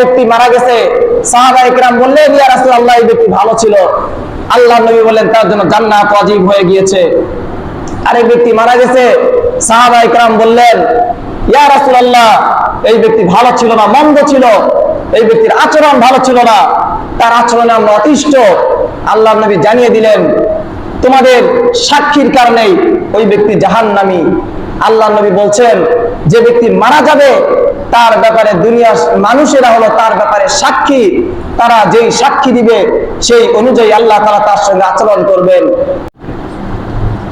ব্যক্তি মারা গেছে। সাহাবা ইকরাম বললেন, ইয়া রাসূলুল্লাহ, এই ব্যক্তি ভালো ছিল। আল্লাহ নবী বলেন তার জন্য জান্নাত ওয়াজিব হয়ে গিয়েছে। আরেক ব্যক্তি মারা গেছে। সাহাবা ইকরাম বললেন, ইয়া রাসূলুল্লাহ, এই ব্যক্তি ভালো ছিল না, মন্দ ছিল। এই ব্যক্তির আচরণ ভালো ছিল না। তার আচরণে আমরা অতিষ্ঠ। আল্লাহ নবী জানিয়ে দিলেন, তোমাদের সাক্ষীর কারণেই ওই ব্যক্তি জাহান্নামী। আল্লাহ নবী বলছেন, যে ব্যক্তি মারা যাবে তার ব্যাপারে দুনিয়া মানুষেরা হলো তার ব্যাপারে সাক্ষী তারা যেই সাক্ষী দিবে সেই অনুযায়ী আল্লাহ তারা তার সঙ্গে আচরণ করবেন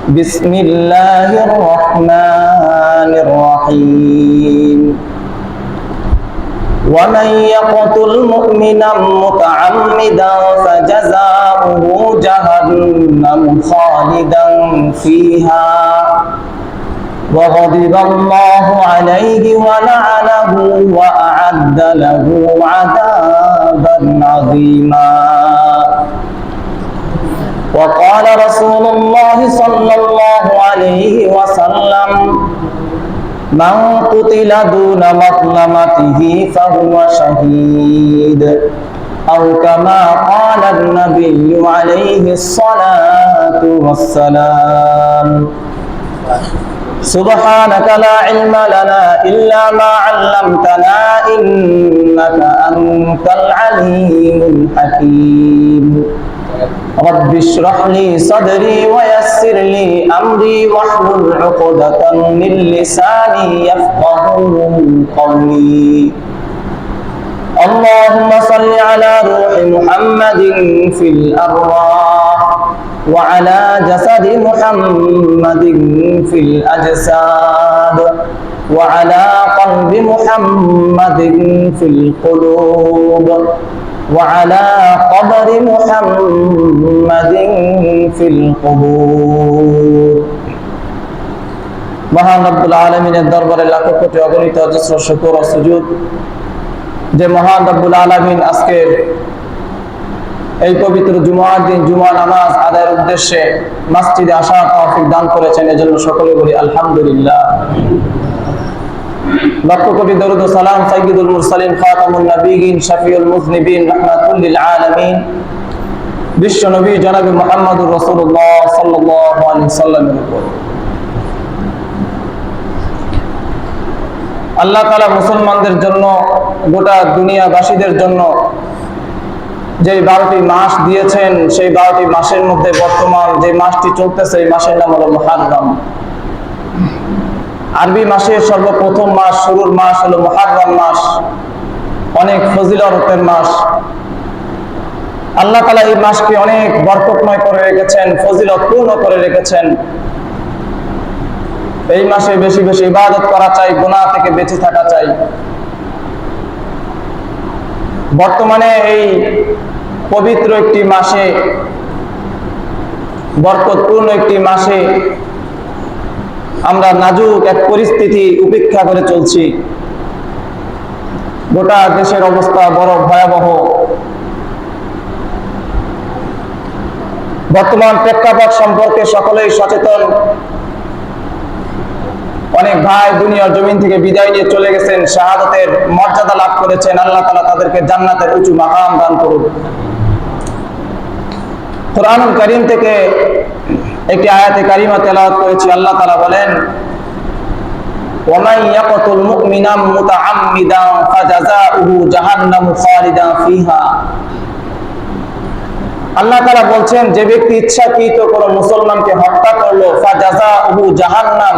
بسم الله الرحمن الرحيم ومن يقتل مؤمنا متعمدا فجزاؤه جهنم خالدا فيها وغضب الله عليه ولعنه وأعد له عذابا عظيما وقال رسول الله صلى الله عليه وسلم من قتل دون مظلمته فهو شهيد أو كما قال النبي عليه الصلاة والسلام سبحانك لا علم لنا إلا ما علمتنا إنك أنت العليم الحكيم. رب اشرح لي صدري ويسر لي أمري واحلل عقدة من لساني يفقه قولي. اللهم صل على روح محمد في الأرواح. وعلى جسد محمد في الأجساد وعلى قلب محمد في القلوب وعلى قبر محمد في القبور মহান রব্বুল আলমিনের দরবারে লাখো কোটি অগণিত অজস্র শুকুর ও সুজুদ যে মহান রব্বুল আলমিন আজকের এই পবিত্র জুমার দিন জুমা নামাজ আদায়ের উদ্দেশ্যে মসজিদে আসার তৌফিক দান করেছেন। এজন্য সকলে বলি আলহামদুলিল্লাহ। লক্ষ কোটি দরুদ সালাম মুরসালিন, খাতামুন নবিয়িন শফিউল লিল আলামিন। বিশ্ব নবী জনাবি রাসূলুল্লাহ সাল্লাল্লাহু আলাইহি সাল্লামের উপর। আল্লাহ তাআলা মুসলমানদের জন্য, গোটা দুনিয়াবাসীদের জন্য যে বারোটি মাস দিয়েছেন, সেই বারোটি মাসের মধ্যে বর্তমান যে মাসটি চলতেছে, এই মাসের নাম হলো মহারম আরবি মাসের সর্বপ্রথম মাস, শুরুর মাস হলো মহারম মাস। অনেক ফজিলতের মাস। আল্লাহ তালা এই মাসকে অনেক বরকতময় করে রেখেছেন, ফজিলত পূর্ণ করে রেখেছেন। এই মাসে বেশি বেশি ইবাদত করা চাই, গুনাহ থেকে বেঁচে থাকা চাই। বর্তমানে এই পবিত্র একটি মাসে, বরকতপূর্ণ একটি মাসে আমরা নাজুক এক পরিস্থিতি উপেক্ষা করে চলছি। গোটা দেশের অবস্থা বড় ভয়াবহ। বর্তমান প্রেক্ষাপট সম্পর্কে সকলেই সচেতন। অনেক ভাই দুনিয়ার জমিন থেকে বিদায় নিয়ে চলে গেছেন, শাহাদতের মর্যাদা লাভ করেছেন, আল্লাহ তালা তাদেরকে জান্নাতের উঁচু মাকাম দান করুন। কোরআনুল করিম থেকে একটি আয়াতে কারিমা তেলাওয়াত করেছি আল্লাহ তালা বলেন ومن يقتل مؤمنا متعمدا فجزاؤه جهنم خالدا فيها আল্লাহ তারা বলছেন যে ব্যক্তি ইচ্ছাকৃত কোন মুসলমানকে হত্যা করলো ফাজাজাউহু জাহান্নাম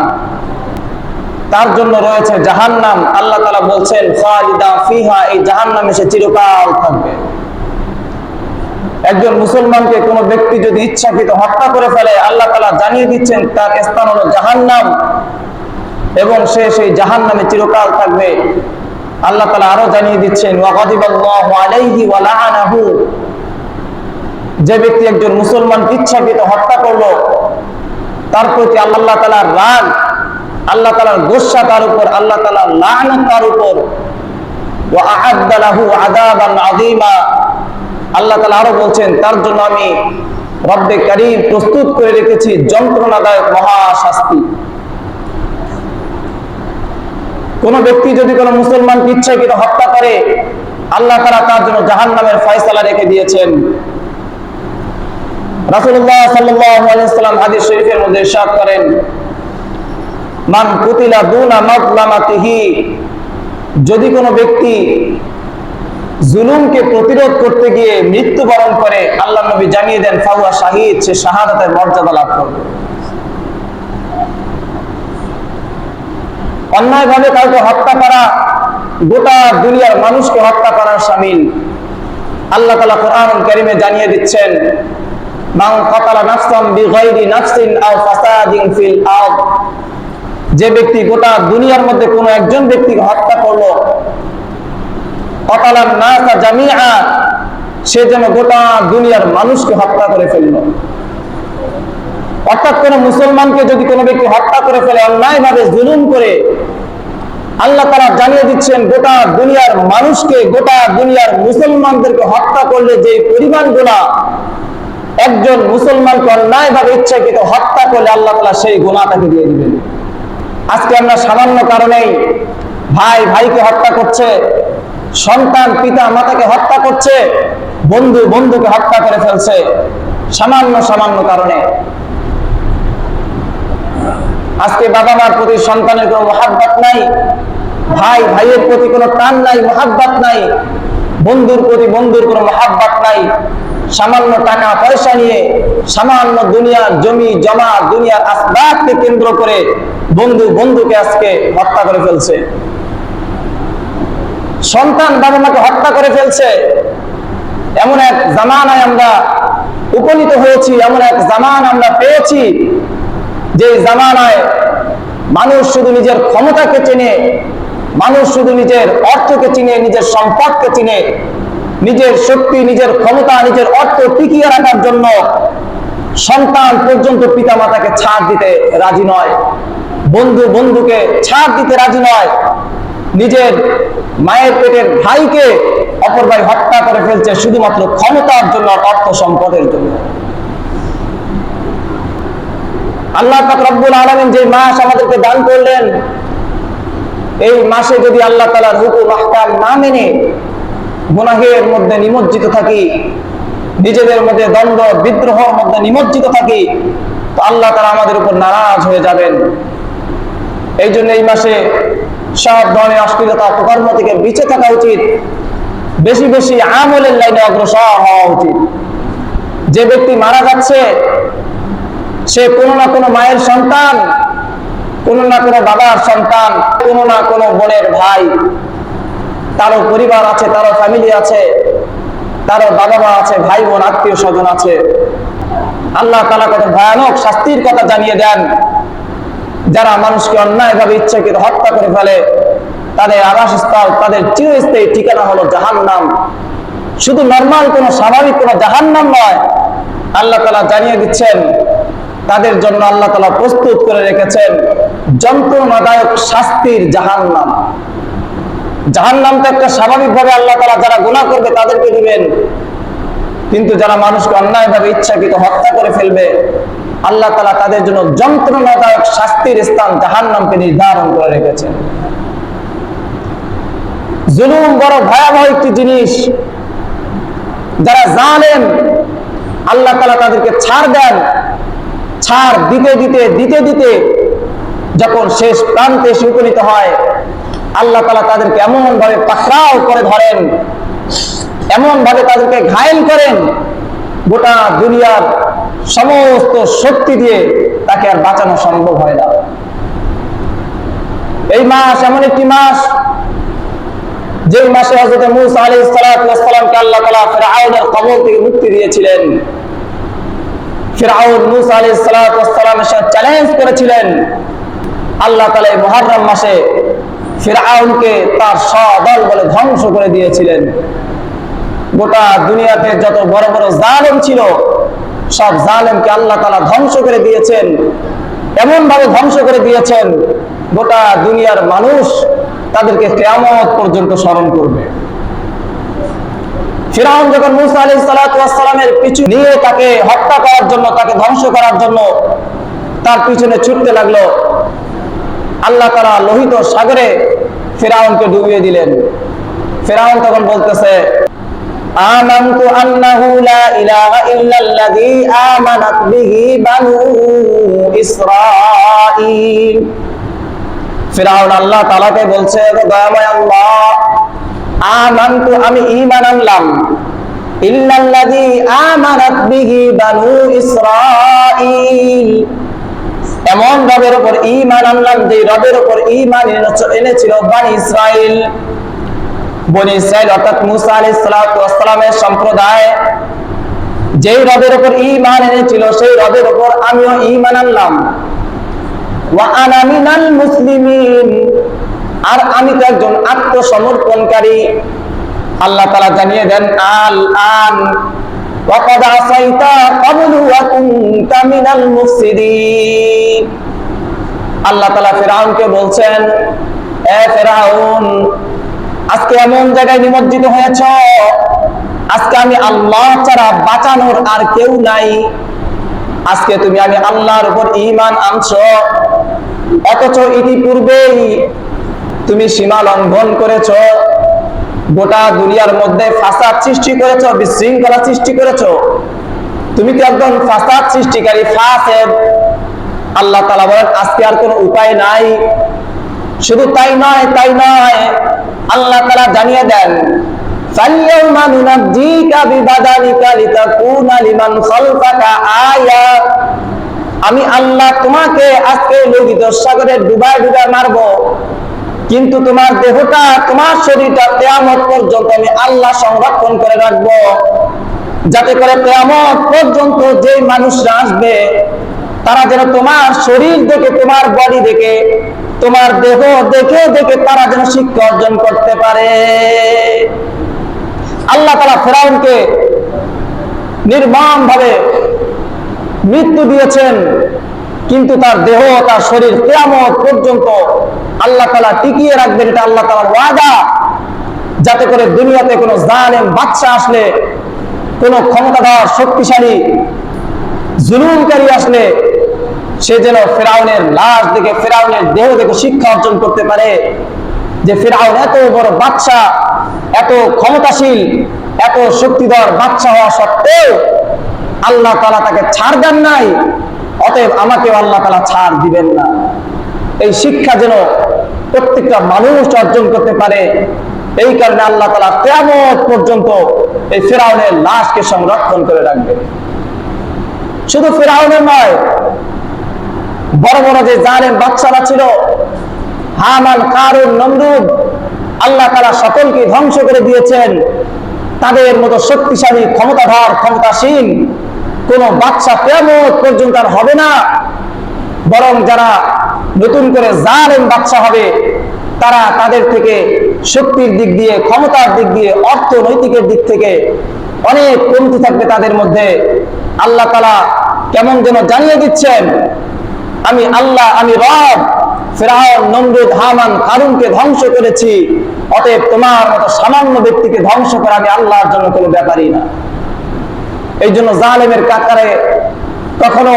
তার জন্য রয়েছে জাহান্নাম আল্লাহ তালা বলছেন খালিদা ফিহা এই জাহান্নামে সে চিরকাল থাকবে একজন মুসলমানকে কোন ব্যক্তি যদি ইচ্ছাকৃত হত্যা করে ফেলে, আল্লাহ তালা জানিয়ে দিচ্ছেন, তার স্থান হলো জাহান্নাম। এবং সে সেই জাহান্নামে চিরকাল থাকবে। আল্লাহ তালা আরও জানিয়ে দিচ্ছেন যে ব্যক্তি একজন মুসলমান ইচ্ছাকৃত হত্যা করল, তার প্রতি আল্লাহ তালার রাগ, আল্লাহ তালার গোসা তার উপর, আল্লাহ তালার লানত তার উপর। আল্লাহ তালা আরও বলছেন, তার জন্য আমি রব্বে কারিম প্রস্তুত করে রেখেছি যন্ত্রণাদায়ক মহা শাস্তি কোন ব্যক্তি যদি কোনো মুসলমানকে ইচ্ছাকৃত হত্যা করে, আল্লাহ তারা তার জন্য জাহান নামের ফয়সালা রেখে দিয়েছেন। আলাইহি সাল্লাম হাদিস শরীফের মধ্যে ইরশাদ করেন, মান কুতিলা দুনা মাযলামাতিহি, যদি কোনো ব্যক্তি জুলুমকে প্রতিরোধ করতে গিয়ে মৃত্যুবরণ করে আল্লাহ নবী জানিয়ে দেন, ফাহুয়া শাহিদ, সে শাহাদাতের মর্যাদা লাভ করবে। অন্যায়ভাবে কাউকে হত্যা করা, গোটা দুনিয়ার মানুষকে হত্যা করার সামিল। আল্লাহ তালা কোরআন কারিমে জানিয়ে দিচ্ছেন যে ব্যক্তি গোটা দুনিয়ার মধ্যে কোনো একজন ব্যক্তিকে হত্যা করল সে যেন গোটা দুনিয়ার মানুষকে হত্যা করে ফেলল। অর্থাৎ কোন মুসলমানকে যদি কোনো ব্যক্তি হত্যা করে ফেলে, অন্যায়ভাবে জুলুম করে, আল্লাহ তারা জানিয়ে দিচ্ছেন, গোটা দুনিয়ার মানুষকে, গোটা দুনিয়ার মুসলমানদেরকে হত্যা করলে যে পরিমাণগুলা একজন মুসলমানকে অন্যায়ভাবে ইচ্ছাকৃত হত্যা করলে আল্লাহ তালা সেই গুণাটাকে দিয়ে দিবেন। আজকে আমরা সামান্য কারণেই ভাই, ভাইকে হত্যা করছে। সন্তান পিতা মাতাকে হত্যা করছে, বন্ধু বন্ধুকে হত্যা করে ফেলছে, সামান্য সামান্য কারণে। আজকে বাবা মার প্রতি সন্তানের কোনো মহাব্বাত নাই, ভাই, ভাইয়ের প্রতি কোনো টান নাই, মহাব্বাত নাই, বন্ধুর প্রতি বন্ধুর কোনো মহাব্বাত নাই। সামান্য টাকা, পয়সা নিয়ে সামান্য দুনিয়ার জমি, জমা, দুনিয়ার আসবাবকে কেন্দ্র করে বন্ধু বন্ধুকে আজকে হত্যা করে ফেলছে। সন্তান বাবা মাকে হত্যা করে ফেলছে। এমন এক জামানায় আমরা উপনীত হয়েছি, এমন এক জামান আমরা পেয়েছি, যে জামানায় মানুষ শুধু নিজের ক্ষমতাকে চিনে, মানুষ শুধু নিজের অর্থকে চিনে, নিজের সম্পদকে চিনে, নিজের শক্তি, নিজের ক্ষমতা, নিজের অর্থ টিকিয়ে রাখার জন্য সন্তান পর্যন্ত পিতা মাতাকে ছাড় দিতে রাজি নয়। বন্ধু বন্ধুকে ছাড় দিতে রাজি নয়। নিজের মায়ের পেটের ভাইকে অপর ভাই হত্যা করে ফেলছে শুধুমাত্র ক্ষমতার জন্য অর্থ সম্পদের জন্য। আল্লাহ রব্বুল আলামিন যে মাস আমাদেরকে দান করলেন, এই মাসে যদি আল্লাহ তাআলার হুকুম, আহকাম না মেনে গুনাহের মধ্যে নিমজ্জিত থাকি, নিজেদের মধ্যে দ্বন্দ্ব, বিদ্রোহের মধ্যে নিমজ্জিত থাকি, তো আল্লাহ তাআলা আমাদের উপর নারাজ হয়ে যাবেন। এই জন্য এই মাসে সব ধরনের অশ্লীলতা অপকর্ম থেকে বেঁচে থাকা উচিত। বেশি বেশি আমলের লাইনে অগ্রসর হওয়া উচিত। যে ব্যক্তি মারা যাচ্ছে, সে কোনো না কোনো মায়ের সন্তান, কোনো না কোনো বাবার সন্তান, কোনো না কোনো বোনের ভাই, তারও পরিবার আছে, তারও ফ্যামিলি আছে, তারও বাবা মা আছে ভাই বোন আত্মীয় স্বজন আছে। আল্লাহ তালা কত ভয়ানক শাস্তির কথা জানিয়ে দেন। যারা মানুষকে অন্যায়ভাবে ইচ্ছাকৃত হত্যা করে ফেলে, তাদের আবাসস্থল, তাদের চিরস্থায়ী ঠিকানা হলো জাহান্নাম। শুধু নর্মাল কোন স্বাভাবিক কোন জাহান্নাম নয়, আল্লাহ তালা জানিয়ে দিচ্ছেন, তাদের জন্য আল্লাহ তালা প্রস্তুত করে রেখেছেন যন্ত্রণাদায়ক শাস্তির জাহান্নাম। জাহান্নাম তো একটা স্বাভাবিকভাবে আল্লাহ তালা যারা গুণা করবে তাদেরকে দিবেন। কিন্তু যারা মানুষকে অন্যায়ভাবে ইচ্ছাকৃত হত্যা করে ফেলবে আল্লাহ তালা তাদের জন্য যন্ত্রণাদায়ক শাস্তির স্থান জাহান নামকে নির্ধারণ করে রেখেছেন। জুলুম বড় ভয়াবহ একটি জিনিস। যারা জানেন আল্লাহ তালা তাদেরকে ছাড় দেন। ছাড় দিতে দিতে দিতে দিতে যখন শেষ প্রান্তে এসে উপনীত হয়, আল্লাহ তালা তাদেরকে এমন ভাবে পাকড়াও করে ধরেন এমন ভাবে তাদেরকে ঘায়েল করেন, গোটা দুনিয়ার সমস্ত শক্তি দিয়ে তাকে আর বাঁচানো সম্ভব হয় না। এই মাস এমন একটি মাস যে মাসে হজরত মুসা আলী সালামকে আল্লাহ তালা ফেরাউনের কবল থেকে মুক্তি দিয়েছিলেন। ফেরাউন মুসা আলী সালামের সাথে চ্যালেঞ্জ করেছিলেন। আল্লাহ তালা এই মহারম মাসে ফেরাউনকে তার সদল বলে ধ্বংস করে দিয়েছিলেন। গোটা দুনিয়াতে যত বড় বড় জালেম ছিল সব জালেমকে আল্লাহ তালা ধ্বংস করে দিয়েছেন। এমন ভাবে ধ্বংস করে দিয়েছেন, গোটা দুনিয়ার মানুষ তাদেরকে কেয়ামত পর্যন্ত স্মরণ করবে। ফিরাউন যখন মুসা আলী সালামের পিছু নিয়ে তাকে হত্যা করার জন্য, তাকে ধ্বংস করার জন্য তার পিছনে ছুটতে লাগল, আল্লাহ তারা লোহিত সাগরে ফেরাউনকে ডুবিয়ে দিলেন। ফেরাউন তখন বলতেছে আমানতু আন্নাহু লা ইলাহা ইল্লাল্লাযী আমানাত বিহি বানু ইসরাঈল। ফিরাউন আল্লাহ তাআলাকে বলছে, "ও দয়াময় আল্লাহ, আমানতু, আমি ঈমান আনলাম। ইল্লাল্লাযী আমানাত বিহি বানু ইসরাঈল। এমন রবের উপর ঈমান আনলাম যে রবের উপর ঈমান এনেছ- এনেছিল বানি ইসরাইল বনি ইসরায়েল অর্থাৎ মুসা আলী সালাতামের সম্প্রদায়, যেই রবের উপর ইমান এনেছিল, সেই রবের উপর আমিও ইমান আনলাম। মুসলিমিন, আর আমি তো একজন আত্মসমর্পণকারী। আল্লাহ তালা জানিয়ে দেন, আল আন আল্লাহ তালা ফেরাউনকে বলছেন, এ ফেরাউন আজকে এমন জায়গায় নিমজ্জিত হয়েছ? আজকে আমি আল্লাহ ছাড়া বাঁচানোর আর কেউ নাই। আজকে তুমি আমি আল্লাহর উপর ইমান আনছ। অথচ ইতিপূর্বেই তুমি সীমা লঙ্ঘন করেছ। গোটা দুনিয়ার মধ্যে ফাসাদ সৃষ্টি করেছ, বিশৃঙ্খলা সৃষ্টি করেছ। তুমি তো একজন ফাসাদ সৃষ্টিকারী, ফাসেদ? আল্লাহ তাআলা বলেন, আজকে আর কোনো উপায় নাই। শুধু তাই নয় তাই নয় আল্লাহ তাআলা জানিয়ে দেন فَالْيَوْمَ نُنَجِّيكَ بِبَدَنِكَ لِتَكُونَ لِمَنْ خَلْفَكَ آيَةً আমি আল্লাহ তোমাকে আজকে লোহিত সাগরে ডুবায় ডুবায় মারবো কিন্তু তোমার দেহটা তোমার শরীরটা তেয়ামত পর্যন্ত আমি আল্লাহ সংরক্ষণ করে রাখবো যাতে করে তেয়ামত পর্যন্ত যে মানুষরা আসবে তারা যেন তোমার শরীর দেখে তোমার বডি দেখে তোমার দেহ দেখে দেখে তারা যেন শিক্ষা অর্জন করতে পারে। আল্লাহ তালা ফেরাউনকে নির্মম ভাবে মৃত্যু দিয়েছেন, কিন্তু তার দেহ, তার শরীর কেয়ামত পর্যন্ত আল্লাহ তালা টিকিয়ে রাখবেন, এটা আল্লাহ তালার ওয়াদা। যাতে করে দুনিয়াতে কোনো জালেম বাচ্চা আসলে, কোনো ক্ষমতাধর, শক্তিশালী, জুলুমকারী আসলে সে যেন ফেরাউনের লাশ দেখে, ফেরাউনের দেহ দেখে শিক্ষা অর্জন করতে পারে। যে ফেরাউন এত বড় বাচ্চা এত ক্ষমতাশীল, এত শক্তিধর বাচ্চা হওয়া সত্ত্বেও আল্লাহ তালা তাকে ছাড় দেন নাই, অতএব আমাকেও আল্লাহ তালা ছাড় দিবেন না। এই শিক্ষা যেন প্রত্যেকটা মানুষ অর্জন করতে পারে, এই কারণে আল্লাহ তালা কেমন পর্যন্ত এই ফেরাউনের লাশকে সংরক্ষণ করে রাখবে শুধু ফেরাউনের নয় বড় বড় যে জালেম বাচ্চারা ছিল হামান কারুন, নমরুদ, আল্লাহ তারা সকলকে ধ্বংস করে দিয়েছেন। তাদের মতো শক্তিশালী, ক্ষমতাধর, ক্ষমতাসীন কোন বাচ্চা কেমন পর্যন্ত আর হবে না। বরং যারা নতুন করে জালেম বাচ্চা হবে, তারা তাদের থেকে শক্তির দিক দিয়ে, ক্ষমতার দিক দিয়ে, অর্থনৈতিকের দিক থেকে অনেক কমতি থাকবে তাদের মধ্যে। আল্লাহ তালা কেমন যেন জানিয়ে দিচ্ছেন আমি আল্লাহ, আমি রব। ফেরাউন, নমরুদ, হামান কারুনকে ধ্বংস করেছি। অতএব তোমার মতো সামান্য ব্যক্তিকে ধ্বংস করা আমি আল্লাহর জন্য কোনো ব্যাপারই না। এই জন্য জালেমের কাতারে কখনো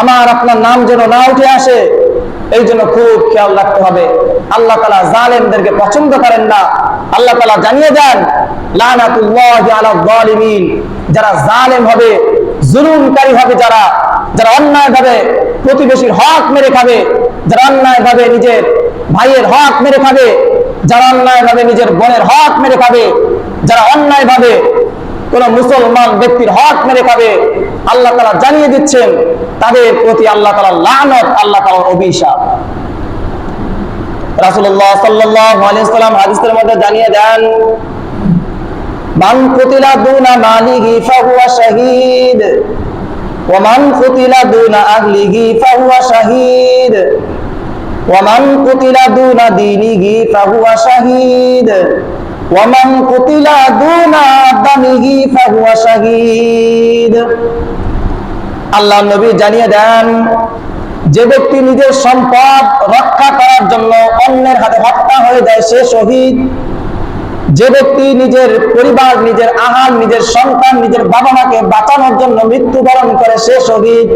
আমার, আপনার নাম যেন না উঠে আসে, এই জন্য খুব খেয়াল রাখতে হবে। আল্লাহ তালা জালেমদেরকে পছন্দ করেন না। আল্লাহ তালা জানিয়ে দেন, লানাতুল্লাহি আলা যারা জালেম হবে জুলুমকারী হবে যারা যারা অন্যায় ভাবে প্রতিবেশীর হক মেরে খাবে, যারা অন্যায় ভাবে নিজের ভাইয়ের হক মেরে খাবে, যারা অন্যায় ভাবে নিজের বোনের হক মেরে খাবে, যারা অন্যায় ভাবে কোন মুসলমান ব্যক্তির হক মেরে খাবে, আল্লাহ তালা জানিয়ে দিচ্ছেন, তাদের প্রতি আল্লাহ তালা লানত, আল্লাহ তালার অভিশাপ। রাসুল্লাহ সাল্লাম হাদিসের মধ্যে জানিয়ে দেন মান ফাহুয়া ওমান ফাহুয়া ওমান ফাহুয়া ওমান ফাহুয়া আল্লাহ নবী জানিয়ে দেন, যে ব্যক্তি নিজের সম্পদ রক্ষা করার জন্য অন্যের হাতে হত্যা হয়ে যায়, সে শহীদ। যে ব্যক্তি নিজের পরিবার, নিজের আহার নিজের সন্তান, নিজের বাবা মাকে বাঁচানোর জন্য মৃত্যুবরণ করে সে শহীদ।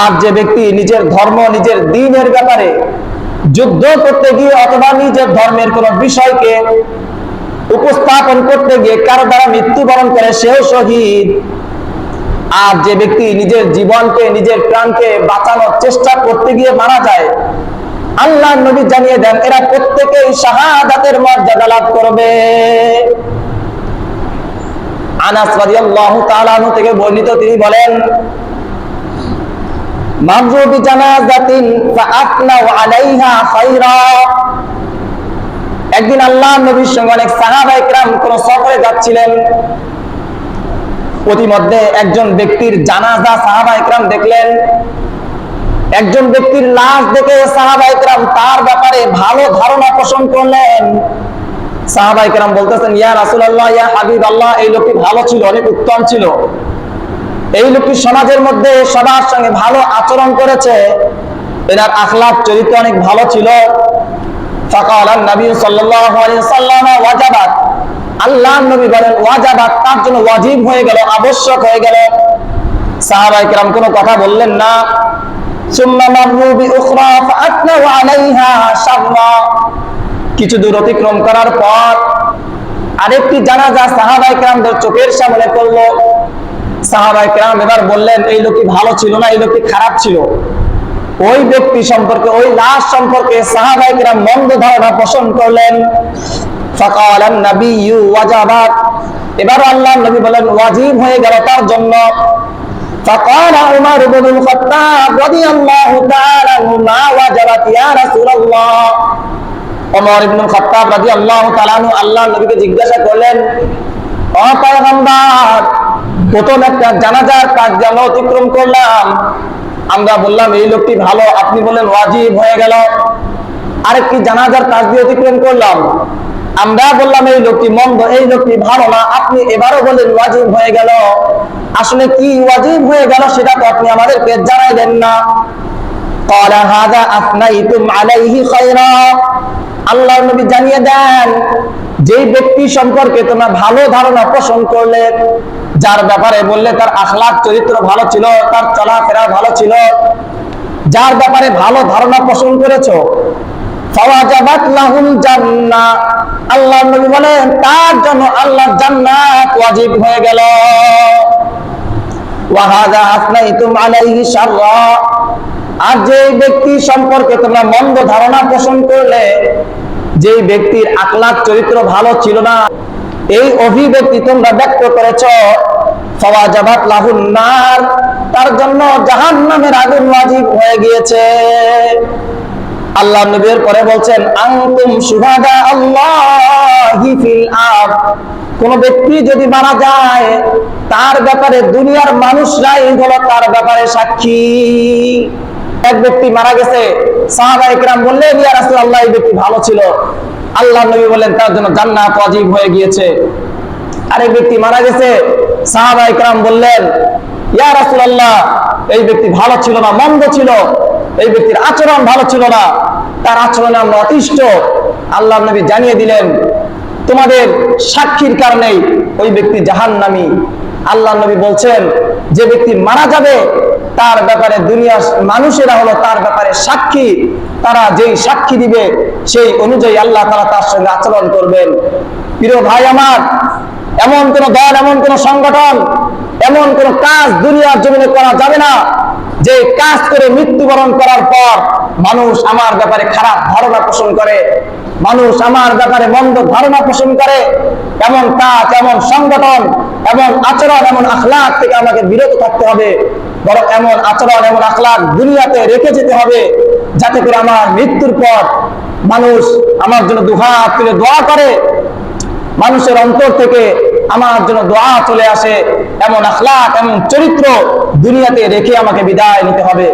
আর যে ব্যক্তি নিজের ধর্ম, নিজের দিনের ব্যাপারে যুদ্ধ করতে গিয়ে অথবা নিজের ধর্মের কোন বিষয়কে উপস্থাপন করতে গিয়ে কারও দ্বারা মৃত্যুবরণ করে সেও শহীদ। আর যে ব্যক্তি নিজের জীবনকে, নিজের প্রাণকে বাঁচানোর চেষ্টা করতে গিয়ে মারা যায় আল্লাহ নবী জানিয়ে দেন, এরা প্রত্যেকেই শাহাদাতের মর্যাদা লাভ করবে। আনাস রাদিয়াল্লাহু তাআলা থেকে বর্ণিত তিনি বলেন আলাইহা খায়রা একদিন আল্লাহ নবীর সঙ্গে অনেক সাহাবা ইকরাম কোন সফরে যাচ্ছিলেন। প্রতিমধ্যে একজন ব্যক্তির জানাজা সাহাবা ইকরাম দেখলেন। একজন ব্যক্তির লাশ দেখে সাহাবা ইকরাম তার ব্যাপারে ভালো ধারণা পোষণ করলেন। সাহাবা ইকরাম বলতেছেন, ইয়া রাসুল আল্লাহ ইয়া হাবিব আল্লাহ এই লোকটি ভালো ছিল, অনেক উত্তম ছিল। এই লোকটি সমাজের মধ্যে সবার সঙ্গে ভালো আচরণ করেছে। এনার আখলাক চরিত্র অনেক ভালো ছিল। ফাকাল নবী আলাইহি সাল্লাম ওয়াজাবাত। আল্লাহ নবী বলেন, ওয়াজাবাত, তার জন্য ওয়াজিব হয়ে গেল, আবশ্যক হয়ে গেল। সাহাবায়ে কেরাম কোনো কথা বললেন না। ফাআতনাউ আলাইহা শাররা। কিছু দূর অতিক্রম করার পর আরেকটি জানাজা সাহাবায়ে কেরামদের চোখের সামনে পড়ল। সাহাবায়ে কেরাম এবার বললেন, এই লোকটি ভালো ছিল না, এই লোকটি খারাপ ছিল। ওই ব্যক্তি সম্পর্কে, ওই লাশ সম্পর্কে সাহাবায়ে কেরাম মন্দ ধারণা পোষণ করলেন। ফাকাল নবী ওয়াজাবাত। এবার আল্লাহ নবী বলেন, ওয়াজিব হয়ে গেল তার জন্য। فقال عمر بن الخطاب رضي الله تعالى عنه ما وجبت يا رسول الله ওমর ইবনুল খাত্তাব রাদিয়াল্লাহু তাআলা আনহু আল্লাহ নবীকে জিজ্ঞাসা করলেন ও পয়গম্বর প্রথম একটা জানাজার কাজ যেন অতিক্রম করলাম আমরা বললাম এই লোকটি ভালো আপনি বললেন ওয়াজিব হয়ে গেল আরেকটি জানাজার কাজ দিয়ে অতিক্রম করলাম আমরা বললাম, এই লোকটি মন্দ, এই লোকটি ভালো না। আপনি এবারও বলেন ওয়াজিব হয়ে গেল। আসলে কি ওয়াজিব হয়ে গেল সেটা তো আপনি আমাদেরকে জানাই দেন না। আল্লাহ নবী জানিয়ে দেন যে ব্যক্তি সম্পর্কে তোমরা ভালো ধারণা পোষণ করলে, যার ব্যাপারে বললে তার আখলাখ চরিত্র ভালো ছিল, তার চলাফেরা ভালো ছিল, যার ব্যাপারে ভালো ধারণা পোষণ করেছ আল্লাহ নবী বলেন, তার জন্য আল্লাহ জান্নাত ওয়াজিব হয়ে গেল। ওয়াহাদা আসনাইতুম আলাইহি শাররা। আর যে ব্যক্তি সম্পর্কে তোমরা মন্দ ধারণা পোষণ করলে, যে ব্যক্তির আকলাক চরিত্র ভালো ছিল না, এই অভিব্যক্তি তোমরা ব্যক্ত করেছ। ফাওয়াজাবাত লাহুন নার। তার জন্য জাহান্নামের আগুন ওয়াজিব হয়ে গিয়েছে। আল্লাহ নবীর পরে বলছেন, আনতুম সুহাদা আল্লাহি ফিল কোন ব্যক্তি যদি মারা যায়, তার ব্যাপারে দুনিয়ার মানুষরাই হলো তার ব্যাপারে সাক্ষী। এক ব্যক্তি মারা গেছে, সাহাবা ইকরাম বললেন, ইয়া রাসূলুল্লাহ, এই ব্যক্তি ভালো ছিল। আল্লাহ নবী বলেন তার জন্য জান্নাত ওয়াজিব হয়ে গিয়েছে। আরেক ব্যক্তি মারা গেছে, সাহাবা ইকরাম বললেন, ইয়া রাসূলুল্লাহ, এই ব্যক্তি ভালো ছিল না, মন্দ ছিল। এই ব্যক্তির আচরণ ভালো ছিল না। তার আচরণে আমরা অতিষ্ঠ। আল্লাহ নবী জানিয়ে দিলেন, তোমাদের সাক্ষীর কারণেই ওই ব্যক্তি জাহান্নামী। আল্লাহ নবী বলছেন, যে ব্যক্তি মারা যাবে, তার ব্যাপারে দুনিয়ার মানুষেরা হলো তার ব্যাপারে সাক্ষী। তারা যেই সাক্ষী দিবে, সেই অনুযায়ী আল্লাহ তারা তার সঙ্গে আচরণ করবেন। প্রিয় ভাই আমার, এমন কোন দল, এমন কোন সংগঠন, এমন কোন কাজ দুনিয়ার জমিনে করা যাবে না। যে কাজ করে মৃত্যুবরণ করার পর মানুষ আমার ব্যাপারে খারাপ ধারণা পোষণ করে, মানুষ আমার ব্যাপারে মন্দ ধারণা পোষণ করে, এমন কাজ, এমন সংগঠন, এমন আচরণ, এমন আখলাক থেকে আমাকে বিরত থাকতে হবে, বরং এমন আচরণ, এমন আখলাক দুনিয়াতে রেখে যেতে হবে, যাতে করে আমার মৃত্যুর পর মানুষ আমার জন্য দুহাত তুলে দোয়া করে মানুষের অন্তর থেকে আমার জন্য দোয়া চলে আসে, এমন আখলাক, এমন চরিত্র দুনিয়াতে রেখে আমাকে বিদায় নিতে হবে।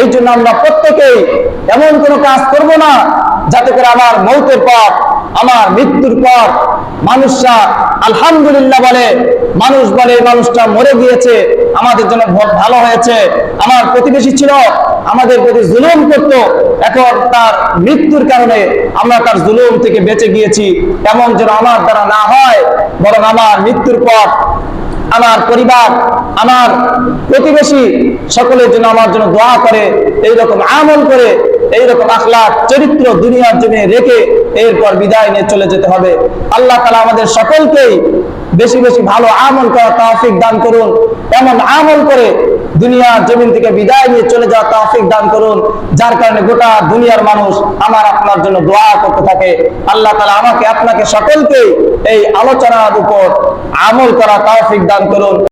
এই জন্য আমরা প্রত্যেকেই এমন কোনো কাজ করব না, যাতে করে আমার মৌতের পর আমার মৃত্যুর পর মানুষরা আলহামদুলিল্লাহ বলে, মানুষ বলে মানুষটা মরে গিয়েছে, আমাদের জন্য ভালো হয়েছে, আমার প্রতিবেশী ছিল, আমাদের প্রতি জুলুম করত, এখন তার মৃত্যুর কারণে আমরা তার জুলুম থেকে বেঁচে গিয়েছি। এমন যেন আমার দ্বারা না হয়, বরং আমার মৃত্যুর পর আমার পরিবার, আমার প্রতিবেশী সকলের জন্য আমার জন্য দোয়া করে, এইরকম আমল করে এইরকম আখলাক চরিত্র দুনিয়ার জমিনে রেখে এরপর বিদায় নিয়ে চলে যেতে হবে। আল্লাহ তালা আমাদের সকলকেই বেশি বেশি ভালো আমল করা তৌফিক দান করুন। এমন আমল করে দুনিয়ার জমিন থেকে বিদায় নিয়ে চলে যাওয়া তৌফিক দান করুন। যার কারণে গোটা দুনিয়ার মানুষ আমার আপনার জন্য দোয়া করতে থাকে। আল্লাহ তালা আমাকে, আপনাকে সকলকেই এই আলোচনার উপর আমল করা তৌফিক দান করুন।